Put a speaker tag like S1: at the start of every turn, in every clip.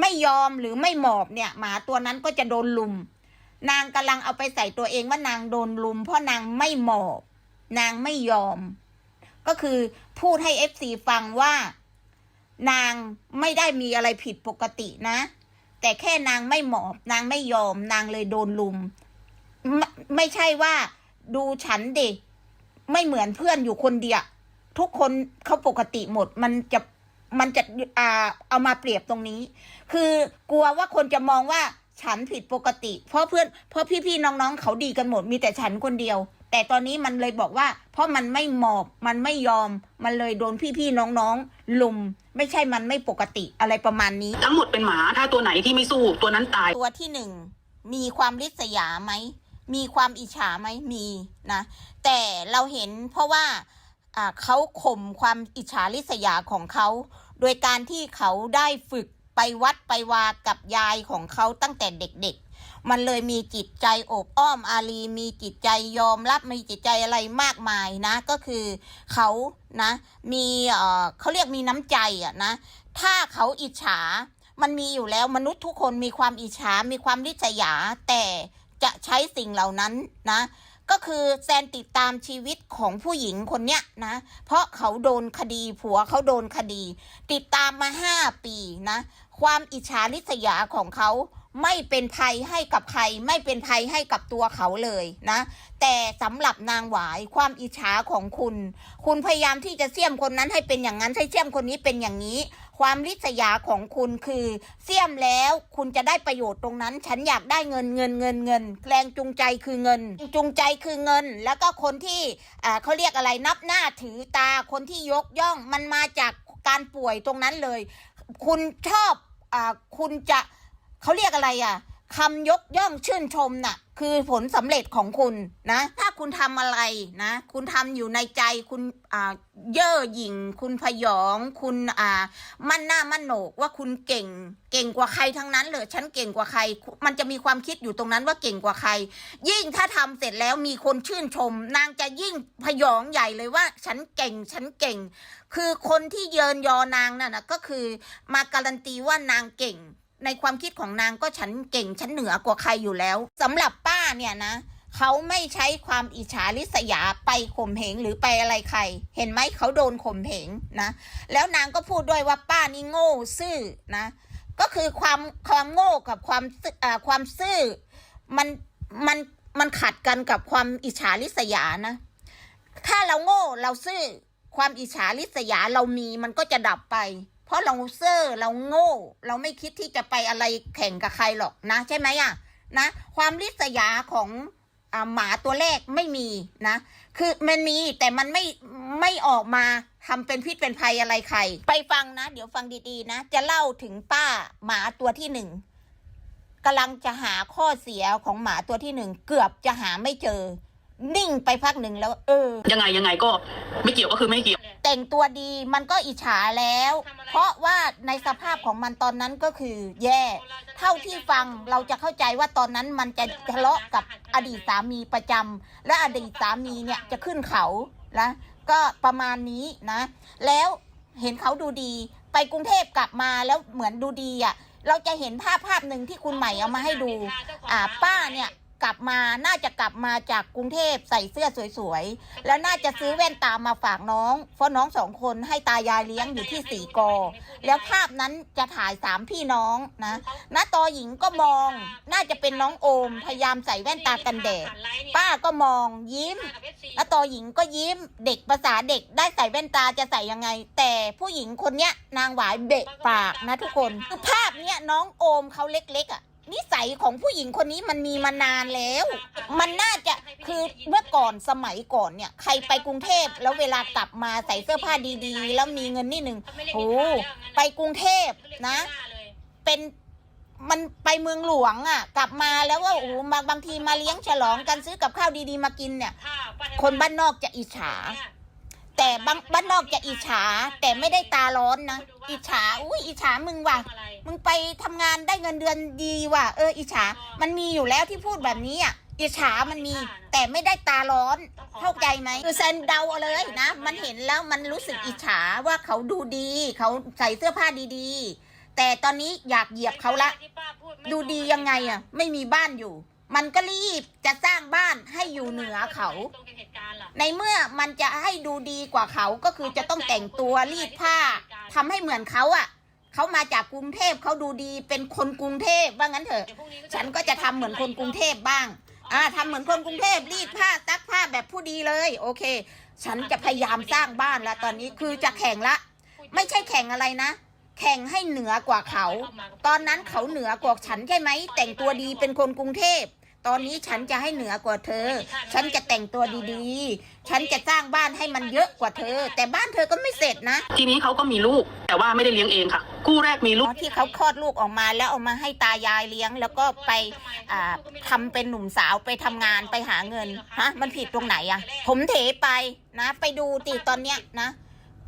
S1: ไม่ยอมหรือไม่หมอบเนี่ยหมาตัวนั้นก็จะโดนลุม นางกำลังเอาไปใส่ตัวเองว่านางโดนลุม เพราะนางไม่หมอบ นางไม่ยอม ก็คือพูดให้เอฟซีฟังว่า นางไม่ได้มีอะไรผิดปกตินะ แต่แค่นางไม่หมอบ นางไม่ยอม นางเลยโดนลุม ไม่ไม่ใช่ว่าดูฉันเด็ไม่เหมือนเพื่อนอยู่คนเดียวทุกคนเขาปกติหมด มันจะ มันจะอ่าเอามาเปรียบตรงนี้ คือกลัวว่าคนจะมองว่าฉันผิดปกติ เพราะเพื่อนเพราะพี่ๆน้องๆ เขาดีกันหมดมีแต่ฉันคนเดียว แต่ตอนนี้มันเลยบอกว่า เพราะมันไม่หมอบมันไม่ยอม มันเลยโดนพี่ๆน้องๆลุม ไม่ใช่มันไม่ปกติอะไรประมาณนี้
S2: ทั้งหมดเป็นหมาถ้าตัวไหนที่ไม่สู้ตัวนั้นตาย
S1: ตัวที่หนึ่งมีความริษยาไหมมีความอิจฉาไหมมีนะ แต่เราเห็นเพราะว่าอ่าเขาข่มความอิจฉาริษยาของเขา โดยการที่เขาได้ฝึกไปวัดไปวากับยายของเขาตั้งแต่เด็กๆ มันเลยมีจิตใจโอบอ้อมอารีมีจิตใจยอมรับมีจิตใจอะไรมากมายนะ ก็คือเขานะ มีเอ่อเขาเรียกมีน้ำใจอะนะ ถ้าเขาอิจฉา มันมีอยู่แล้วมนุษย์ทุกคนมีความอิจฉา มีความริษยา แต่จะใช้สิ่งเหล่านั้นนะ ก็คือแซนติดตามชีวิตของผู้หญิงคนเนี้ยนะ เพราะเขาโดนคดีผัวเขาโดนคดี ติดตามมาห้าปีนะ ความอิจฉาริษยาของเขาไม่เป็นภัยให้กับใคร ไม่เป็นภัยให้กับตัวเขาเลยนะ แต่สำหรับนางหวายความอิจฉาของคุณ คุณพยายามที่จะเสี่ยมคนนั้นให้เป็นอย่างนั้นให้เสี่ยมคนนี้เป็นอย่างนี้ ความริษยาของคุณคือเสี่ยมแล้วคุณจะได้ประโยชน์ตรงนั้น ฉันอยากได้เงินเงินเงินเงินแรงจูงใจคือเงิน จูงใจคือเงิน แล้วก็คนที่อ่าเขาเรียกอะไรนับหน้าถือตาคนที่ยกย่องมันมาจากการป่วยตรงนั้นเลย คุณชอบอ่าคุณจะเขาเรียกอะไรอะ คำยกย่องชื่นชมน่ะ คือผลสำเร็จของคุณนะ ถ้าคุณทำอะไรนะ คุณทำอยู่ในใจคุณอ่าเย่อหยิ่ง คุณพยอง คุณอ่า มั่นหน้ามั่นโหนกว่าคุณเก่ง เก่งกว่าใครทั้งนั้นเลยฉันเก่งกว่าใคร มันจะมีความคิดอยู่ตรงนั้นว่าเก่งกว่าใคร ยิ่งถ้าทำเสร็จแล้วมีคนชื่นชม นางจะยิ่งพยองใหญ่เลยว่า ฉันเก่ง ฉันเก่ง คือคนที่เยินยอนางนั่นนะก็คือมาการันตีว่านางเก่ง ในความคิดของนางก็ฉันเก่งฉันเหนือกว่าใครอยู่แล้วสำหรับป้าเนี่ยนะเขาไม่ใช้ความอิจฉาริษยาไปข่มเหงหรือไปอะไรใคร เห็นไหมเขาโดนข่มเหงนะ แล้วนางก็พูดด้วยว่าป้านี่โง่ซื่อนะ ก็คือความความโง่กับความความซื่อมันมันมันขัดกันกับความอิจฉาริษยานะ ถ้าเราโง่เราซื่อความอิจฉาริษยาเรามีมันก็จะดับไป เพราะเราเซ่อเราโง่ เราไม่คิดที่จะไปอะไรแข่งกับใครหรอกนะ ใช่ไหมอะนะความริษยาของอหมาตัวแรกไม่มีนะ คือมันมีแต่มันไม่ไม่ออกมาทำเป็นพิษเป็นภัยอะไรใคร ไปฟังนะ เดี๋ยวฟังดีๆนะ จะเล่าถึงป้าหมาตัวที่หนึ่งกำลังจะหาข้อเสียของหมาตัวที่หนึ่งเกือบจะหาไม่เจอ นิ่งไปพักหนึ่งแล้ว เออ
S2: ยังไงยังไงก็ไม่เกี่ยวก็คือไม่เกี่ยว
S1: แต่งตัวดีมันก็อิจฉาแล้ว เพราะว่าในสภาพของมันตอนนั้นก็คือแย่ เท่าที่ฟังเราจะเข้าใจว่าตอนนั้นมันจะทะเลาะกับอดีตสามีประจำและอดีตสามีเนี่ยจะขึ้นเขานะก็ประมาณนี้นะ แล้วเห็นเขาดูดี ไปกรุงเทพกลับมาแล้วเหมือนดูดีอะเราจะเห็นภาพภาพหนึ่งที่คุณใหม่เอามาให้ดู อ่าป้าเนี่ย กลับมาน่าจะกลับมาจากกรุงเทพใส่เสื้อสวยๆ แล้วน่าจะซื้อแว่นตามาฝากน้องเพราะน้องสองคนให้ตายายเลี้ยงอยู่ที่สีกอ แล้วภาพนั้นจะถ่ายสามพี่น้องนะน้าตอหญิงก็มอง น่าจะเป็นน้องโอม พยายามใส่แว่นตากันแดด ป้าก็มองยิ้มน้าตอหญิงก็ยิ้ม เด็กภาษาเด็กได้ใส่แว่นตาจะใส่ยังไง แต่ผู้หญิงคนเนี้ยนางหวายเบะปากนะทุกคนคือภาพเนี้ยน้องโอมเขาเล็กๆอะ นิสัยของผู้หญิงคนนี้มันมีมานานแล้ว มันน่าจะคือเมื่อก่อนสมัยก่อนเนี่ย ใครไปกรุงเทพแล้วเวลากลับมาใส่เสื้อผ้าดีๆ แล้วมีเงินนิดหนึ่งโอ้ไปกรุงเทพนะ เป็นมันไปเมืองหลวงอะ กลับมาแล้วว่าโอ้มางบางทีมาเลี้ยงฉลองกันซื้อกับข้าวดีๆมากินเนี่ย คนบ้านนอกจะอิจฉา แต่บางบ้านนอกจะอิจฉา แต่ไม่ได้ตาร้อนนะอิจฉาอุ้ยอิจฉามึงว่ะมึงไปทำงานได้เงินเดือนดีว่ะเอออิจฉามันมีอยู่แล้วที่พูดแบบนี้อะอิจฉามันมี แต่ไม่ได้ตาร้อนเข้าใจไหมคือแซนเดาเอาเลยนะมันเห็นแล้วมันรู้สึกอิจฉาว่าเขาดูดี เขาใส่เสื้อผ้าดีๆ แต่ตอนนี้อยากเหยียบเขาละ ดูดียังไงอะ ไม่มีบ้านอยู่ มันก็รีบจะสร้างบ้านให้อยู่เหนือเขา ในเมื่อมันจะให้ดูดีกว่าเขาก็คือจะต้องแต่งตัวรีดผ้าทำให้เหมือนเขาอะเขามาจากกรุงเทพเขาดูดีเป็นคนกรุงเทพว่างั้นเถอะ ฉันก็จะทำเหมือนคนกรุงเทพบ้าง อ่าทำเหมือนคนกรุงเทพรีดผ้าซักผ้าแบบผู้ดีเลย โอเค ฉันจะพยายามสร้างบ้านแล้วตอนนี้คือจะแข่งละ ไม่ใช่แข่งอะไรนะแข่งให้เหนือกว่าเขา ตอนนั้นเขาเหนือกว่าฉันใช่ไหม แต่งตัวดีเป็นคนกรุงเทพ ตอนนี้ฉันจะให้เหนือกว่าเธอ ฉันจะแต่งตัวดีๆ ฉันจะสร้างบ้านให้มันเยอะกว่าเธอ แต่บ้านเธอก็ไม่เสร็จนะ
S2: ทีนี้เขาก็มีลูก แต่ว่าไม่ได้เลี้ยงเองค่ะ คู่แรกมีลูก
S1: ที่เขาคลอดลูกออกมาแล้วเอามาให้ตายายเลี้ยง แล้วก็ไปอ่าทำเป็นหนุ่มสาวไปทำงานไปหาเงินฮะมันผิดตรงไหนอะผมเถไปนะ ไปดูติตอนเนี้ยนะ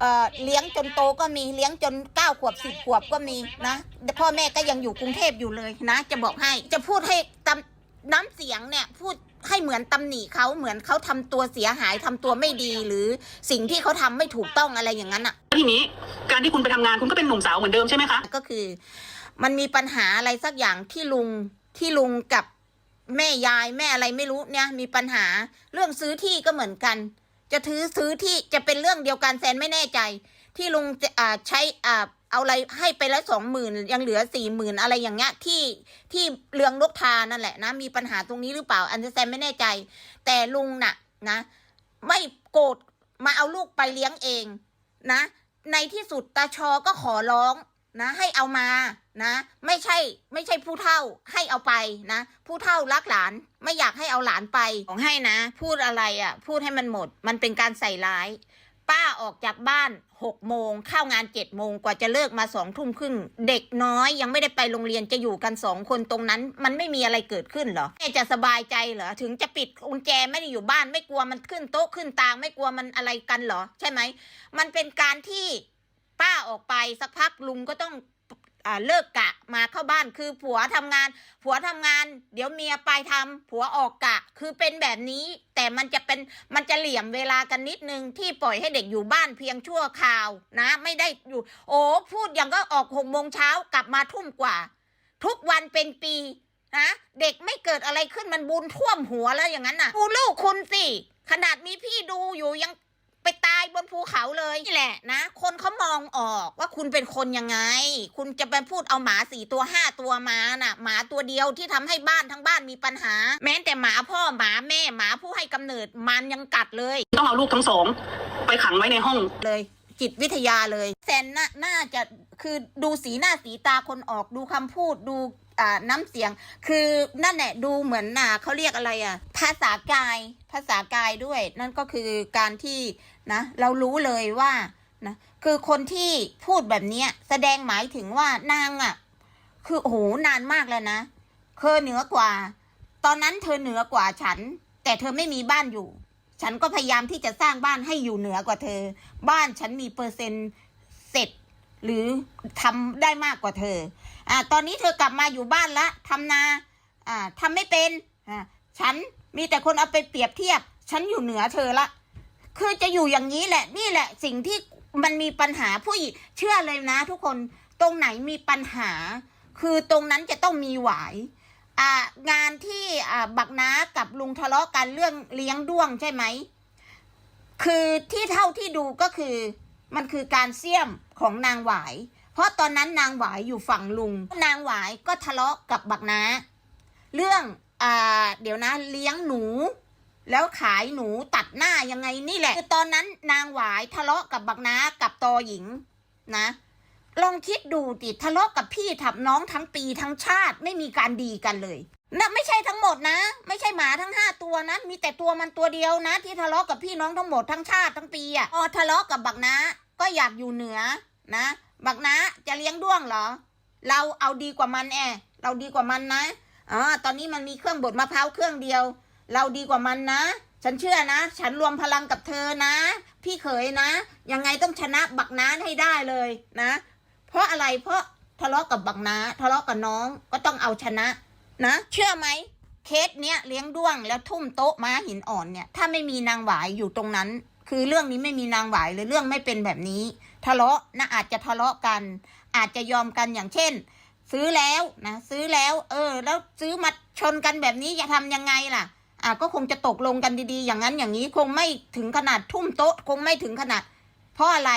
S1: เอ่อเลี้ยงจนโตก็มีเลี้ยงจนเก้าขวบสิบขวบก็มีนะพ่อแม่ก็ยังอยู่กรุงเทพอยู่เลยนะ จะบอกให้จะพูดให้ตำ น้ำเสียงเนี่ยพูดให้เหมือนตำหนิเขาเหมือนเขาทำตัวเสียหายทำตัวไม่ดีหรือสิ่งที่เขาทำไม่ถูกต้องอะไรอย่างนั้นอะ
S2: ทีนี้การที่คุณไปทำงานคุณก็เป็นหนุ่มสาวเหมือนเดิมใช่ไหมคะ
S1: ก็คือ มันมีปัญหาอะไรสักอย่างที่ลุงที่ลุงกับแม่ยายแม่อะไรไม่รู้เนี่ยมีปัญหาเรื่องซื้อที่ก็เหมือนกัน จะถือซื้อที่จะเป็นเรื่องเดียวกันแซนไม่แน่ใจ ที่ลุงจะอ่าใช้อ่า เอาอะไรให้ไปแล้วสองหมื่นยังเหลือสี่หมื่นอะไรอย่างเงี้ยที่ที่เรืองนกทานั่นแหละนะมีปัญหาตรงนี้หรือเปล่าอันนี้แซนไม่แน่ใจ แต่ลุงน่ะนะ ไม่โกรธมาเอาลูกไปเลี้ยงเองนะ ในที่สุดตาชอก็ขอร้องนะ ให้เอามานะ ไม่ใช่ไม่ใช่ผู้เฒ่าให้เอาไปนะ ผู้เฒ่ารักหลานไม่อยากให้เอาหลานไปของให้นะ พูดอะไรอะ่ะ พูดให้มันหมด มันเป็นการใส่ร้าย ป้าออกจากบ้านหกโมงเข้างานเจ็ดโมงกว่าจะเลิกมาสองทุ่มครึ่งเด็กน้อยยังไม่ได้ไปโรงเรียนจะอยู่กันสองคนตรงนั้น มันไม่มีอะไรเกิดขึ้นหรอแม่จะสบายใจเหรอถึงจะปิดกุญแจไม่ได้อยู่บ้านไม่กลัวมันขึ้นโต๊ะขึ้นตางไม่กลัวมันอะไรกันเหรอ ใช่ไหมมันเป็นการที่ป้าออกไปสักพักลุงก็ต้องเลิกกะมาเข้าบ้านคือผัวทำงาน ผัวทำงาน เดี๋ยวเมียไปทำผัวออกกะ คือเป็นแบบนี้แต่มันจะเป็นมันจะเหลี่ยมเวลากันนิดนึงที่ปล่อยให้เด็กอยู่บ้านเพียงชั่วคราวนะ ไม่ได้อยู่ โอ้พูดอย่างก็ออกหกโมงเช้ากลับมาทุ่มกว่า ทุกวันเป็นปีนะเด็กไม่เกิดอะไรขึ้นมันบุญท่วมหัวแล้วอย่างนั้นน่ะดูลูกคุณสิขนาดมีพี่ดูอยู่ยัง ไปตายบนภูเขาเลยนี่แหละนะ คนเขามองออกว่าคุณเป็นคนยังไง คุณจะไปพูดเอาหมาสี่ตัวห้าตัวมาน่ะ หมาตัวเดียวที่ทำให้บ้านทั้งบ้านมีปัญหา แม้แต่หมาพ่อหมาแม่หมาผู้ให้กำเนิดมันยังกัดเลย
S2: ต้องเอาลูกทั้งสอง ไปขังไว้ในห้อง
S1: เลยจิตวิทยาเลยแซนน่าน่าจะคือดูสีหน้าสีตาคนออกดูคำพูดดู อ่าน้ำเสียง คือนั่นแหละดูเหมือนน่ะเขาเรียกอะไรอะ ภาษากาย ภาษากายด้วย นั่นก็คือการที่นะ เรารู้เลยว่านะคือคนที่พูดแบบนี้แสดงหมายถึงว่านางอะ คือโหนานมากแล้วนะเธอเหนือกว่า ตอนนั้นเธอเหนือกว่าฉัน แต่เธอไม่มีบ้านอยู่ ฉันก็พยายามที่จะสร้างบ้านให้อยู่เหนือกว่าเธอ บ้านฉันมีเปอร์เซ็นต์เสร็จ หรือทำได้มากกว่าเธอ อ่าตอนนี้เธอกลับมาอยู่บ้านละทำนาอ่าทำไม่เป็นอ่าฉันมีแต่คนเอาไปเปรียบเทียบ ฉันอยู่เหนือเธอละคือจะอยู่อย่างนี้แหละ นี่แหละสิ่งที่มันมีปัญหาผู้หญิงเชื่อเลยนะ ทุกคนตรงไหนมีปัญหา คือตรงนั้นจะต้องมีหวายอ่างานที่อ่าบักน้ากับลุงทะเลาะกันเรื่องเลี้ยงด้วงใช่ไหมคือที่เท่าที่ดูก็คือมันคือการเสี่ยมของนางหวาย เพราะตอนนั้นนางหวายอยู่ฝั่งลุง นางหวายก็ทะเลาะกับบักนาเรื่องอ่าเดี๋ยวนะเลี้ยงหนู แล้วขายหนูตัดหน้ายังไงนี่แหละคือตอนนั้นนางหวายทะเลาะกับบักนากับตอหญิงนะลองคิดดูดิทะเลาะกับพี่ทับน้องทั้งปีทั้งชาติไม่มีการดีกันเลยนะไม่ใช่ทั้งหมดนะ ไม่ใช่หมาทั้งห้าตัวนะมีแต่ตัวมันตัวเดียวนะ ที่ทะเลาะกับพี่น้องทั้งหมดทั้งชาติทั้งปีอะพอทะเลาะกับบักนาก็อยากอยู่เหนือ นะ บักน้าจะเลี้ยงด้วงเหรอ เราเอาดีกว่ามันแอเราดีกว่ามันนะอ๋อตอนนี้มันมีเครื่องบดมะพร้าวเครื่องเดียว เราดีกว่ามันนะ ฉันเชื่อนะ ฉันรวมพลังกับเธอนะ พี่เขยนะ ยังไงต้องชนะบักน้าให้ได้เลยนะ เพราะอะไรเพราะทะเลาะกับบักน้าทะเลาะกับน้องก็ต้องเอาชนะ นะ เชื่อไหมเคสเนี้ยเลี้ยงด้วงแล้วทุ่มโต๊ะม้าหินอ่อนเนี่ยถ้าไม่มีนางหวายอยู่ตรงนั้น คือเรื่องนี้ไม่มีนางหวายเลยเรื่องไม่เป็นแบบนี้ ทะเลาะนะอาจจะทะเลาะกัน อาจจะยอมกันอย่างเช่น ซื้อแล้วนะซื้อแล้ว เออ แล้วซื้อมาชนกันแบบนี้จะทำยังไงล่ะอะก็คงจะตกลงกันดีๆ อย่างนั้นอย่างนี้คงไม่ถึงขนาดทุ่มโต๊ะ คงไม่ถึงขนาด เพราะอะไร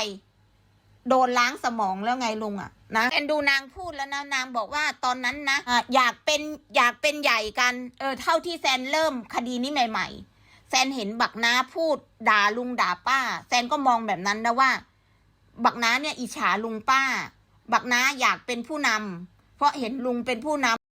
S1: โดนล้างสมองแล้วไงลุงอะนะแอนดูนางพูดแล้วนะนางบอกว่าตอนนั้นนะอะอยากเป็นอยากเป็นใหญ่กันเออเท่าที่แซนเริ่มคดีนี้ใหม่ ๆ แซนเห็นบักน้าพูดด่าลุงด่าป้า แซนก็มองแบบนั้นนะว่า บักน้าเนี่ยอิจฉาลุงป้า บักน้าอยากเป็นผู้นำเพราะเห็นลุงเป็นผู้นำ